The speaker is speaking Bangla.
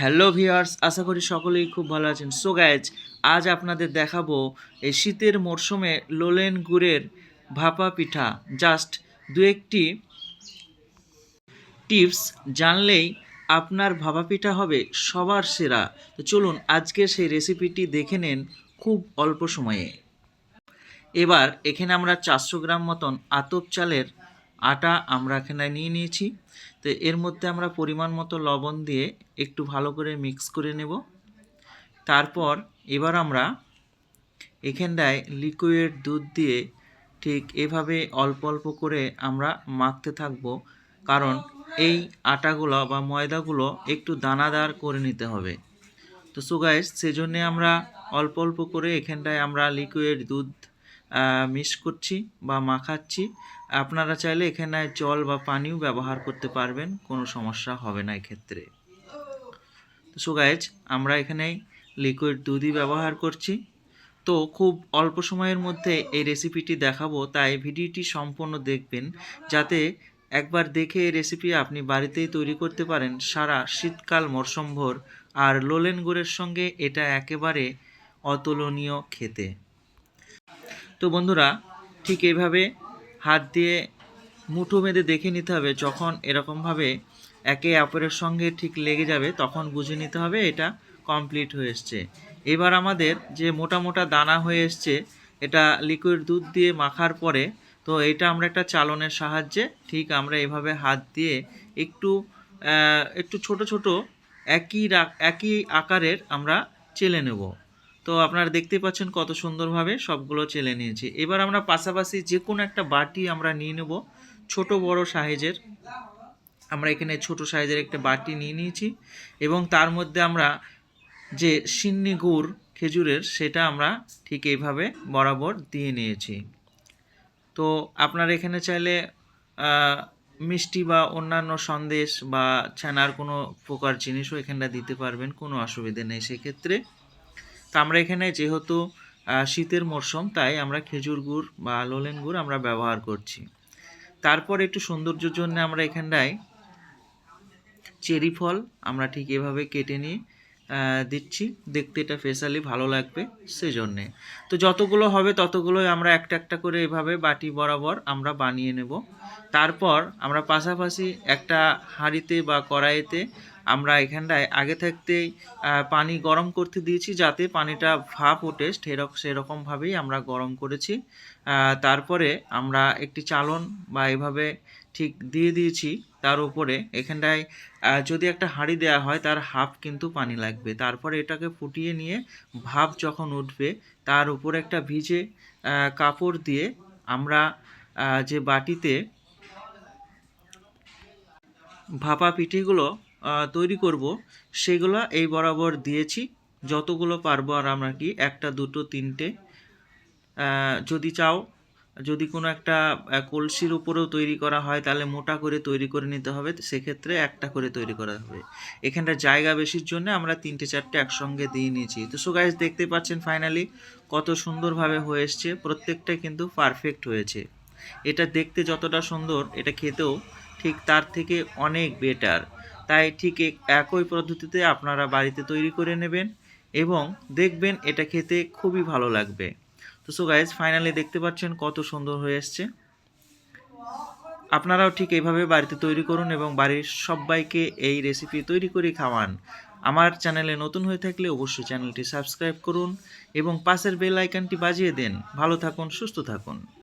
হ্যালো ভিউয়ার্স, আশা করি সকলেই খুব ভালো আছেন। সো গাইজ আজ আপনাদের দেখাবো এই শীতের মরশুমে লোলেন গুড়ের ভাপা পিঠা। জাস্ট দু একটি টিপস জানলেই আপনার ভাপা পিঠা হবে সবার সেরা। তো চলুন আজকে সেই রেসিপিটি দেখে নেন খুব অল্প সময়ে। এবার এখানে আমরা চারশো গ্রাম মতন আতপ চালের আটা আমরা এখানে নিয়ে নিয়েছি। তো এর মধ্যে আমরা পরিমাণ মতো লবণ দিয়ে একটু ভালো করে মিক্স করে নেব। তারপর এবার আমরা এখানটায় লিকুইড দুধ দিয়ে ঠিক এভাবে অল্প অল্প করে আমরা মাখতে থাকব। কারণ এই আটাগুলো বা ময়দাগুলো একটু দানাদার করে নিতে হবে। তো সো সেজন্যে আমরা অল্প অল্প করে এখানটায় আমরা লিকুইড দুধ মিক্স করছি বা মাখাচ্ছি। আপনারা চাইলে এখানে জল বা পানিও ব্যবহার করতে পারবেন, কোনো সমস্যা হবে না এক্ষেত্রে। তো সো গাইজ আমরা এখানে লিকুইড দুধই ব্যবহার করছি। তো খুব অল্প সময়ের মধ্যে এই রেসিপিটি দেখাবো, তাই ভিডিওটি সম্পূর্ণ দেখবেন। যাতে একবার দেখে এই রেসিপি আপনি বাড়িতেই তৈরি করতে পারেন। সারা শীতকাল মরসম্ভর আর লোলেন গুড়ের সঙ্গে এটা একেবারে অতুলনীয় খেতে। তো বন্ধুরা, ঠিক এইভাবে হাত দিয়ে মুঠো বেঁধে দেখে নিতে হবে, যখন এরকমভাবে একে অপরের সঙ্গে ঠিক লেগে যাবে, তখন বুঝে নিতে হবে এটা কমপ্লিট হয়ে এসছে। এবার আমাদের যে মোটা মোটা দানা হয়ে এসছে, এটা লিকুইড দুধ দিয়ে মাখার পরে, তো এটা আমরা একটা চালনের সাহায্যে ঠিক আমরা এভাবে হাত দিয়ে একটু একটু ছোট ছোট একই একই আকারের আমরা চেলে নেব। তো আপনারা দেখতে পাচ্ছেন কত সুন্দরভাবে সবগুলো চেলে নিয়েছি। এবার আমরা পাশাপাশি যে কোনো একটা বাটি আমরা নিয়ে নেব, ছোট বড় সাইজের। আমরা এখানে ছোট সাইজের একটা বাটি নিয়ে নিয়েছি এবং তার মধ্যে আমরা যে সিন্নি গুড় খেজুরের সেটা আমরা ঠিক এইভাবে বরাবর দিয়ে নিয়েছি। তো আপনার এখানে চাইলে মিষ্টি বা অন্যান্য সন্দেশ বা ছানার কোনো প্রকার জিনিসও এখানটা দিতে পারবেন, কোনো অসুবিধে নেই। সেক্ষেত্রে তো আমরা এখানে যেহেতু শীতের মরশুম তাই আমরা খেজুর গুড় বা লোলেন গুড় আমরা ব্যবহার করছি। তারপর একটু সৌন্দর্যের জন্য আমরা এখানটায় চেরি ফল আমরা ঠিক এভাবে কেটে নিয়ে দিচ্ছি। দেখতে এটা স্পেশালি ভালো লাগবে সেজন্যে। তো যতগুলো হবে ততগুলোই আমরা একটা একটা করে এভাবে বাটি বরাবর আমরা বানিয়ে নেব। তারপর আমরা পাশাপাশি একটা হাঁড়িতে বা কড়াইতে আমরা এখানটায় আগে থাকতেই পানি গরম করতে দিয়েছি যাতে পানিটা ভাপ ওঠে সেরকম সেরকমভাবেই আমরা গরম করেছি। তারপরে আমরা একটি চালন বা এভাবে ঠিক দিয়ে দিয়েছি, তার উপরে এখানটায় যদি একটা হাঁড়ি দেওয়া হয়, তার হাফ কিন্তু পানি লাগবে। তারপরে এটাকে ফুটিয়ে নিয়ে ভাপ যখন উঠবে, তার উপরে একটা ভিজে কাপড় দিয়ে আমরা যে বাটিতে ভাপা পিঠেগুলো তৈরি করব, সেগুলো এই বরাবর দিয়েছি। যতগুলো পারব আর আমরা কি, একটা, দুটো, তিনটে। যদি চাও, যদি কোনো একটা কলসির উপরেও তৈরি করা হয়, তাহলে মোটা করে তৈরি করে নিতে হবে। সেক্ষেত্রে একটা করে তৈরি করা হবে। এখানটা জায়গা বেশির জন্য আমরা তিনটে, চারটে একসঙ্গে দিয়ে নিয়েছি। তো সো গাইজ দেখতে পাচ্ছেন ফাইনালি কত সুন্দরভাবে হয়ে এসছে। প্রত্যেকটা কিন্তু পারফেক্ট হয়েছে। এটা দেখতে যতটা সুন্দর, এটা খেতেও ঠিক তার থেকে অনেক বেটার তাই ঠিক একই পদ্ধতিতে আপনারা বাড়িতে তৈরি করে নেবেন এবং দেখবেন এটা খেতে খুবই ভালো লাগবে। তো সো গাইজ ফাইনালি দেখতে পাচ্ছেন কত সুন্দর হয়ে এসছে আপনারাও ঠিক এইভাবে বাড়িতে তৈরি করুন এবং বাড়ির সবাইকে এই রেসিপি তৈরি করে খাওয়ান। আমার চ্যানেলে নতুন হয়ে থাকলে অবশ্যই চ্যানেলটি সাবস্ক্রাইব করুন এবং পাশের বেল আইকনটি বাজিয়ে দেন। ভালো থাকুন, সুস্থ থাকুন।